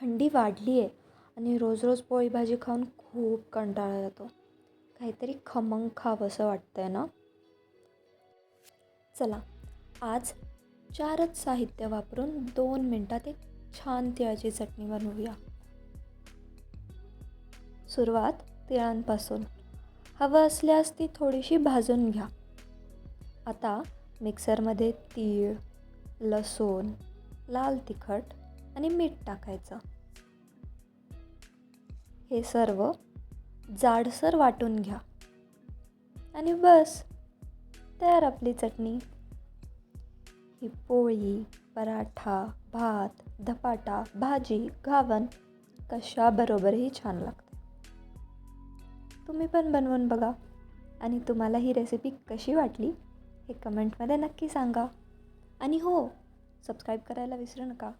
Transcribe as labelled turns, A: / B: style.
A: थंडी वाढली आहे आणि रोज रोज पोळी भाजी खाऊन खूप कंटाळा येतो. काहीतरी खमंग खावंसं वाटतंय ना? चला आज चारच साहित्य वापरून दोन मिनटात एक छान तिळाची चटणी बनवूया. सुरुवात तिळांपासून. हवं असल्यास ती थोडीशी भाजून घ्या. आता मिक्सरमध्ये तीळ लसूण लाल तिखट आणि मीठ टाकायचं. हे सर्व जाडसर वाटून घ्या. आणि बस तयार आपली चटणी. ही पोळी पराठा भात धपाटा भाजी घावन कशाबरोबरही छान लागते. तुम्ही पण बनवून बघा. आणि तुम्हाला ही रेसिपी कशी वाटली हे कमेंटमध्ये नक्की सांगा. आणि हो सबस्क्राईब करायला विसरू नका.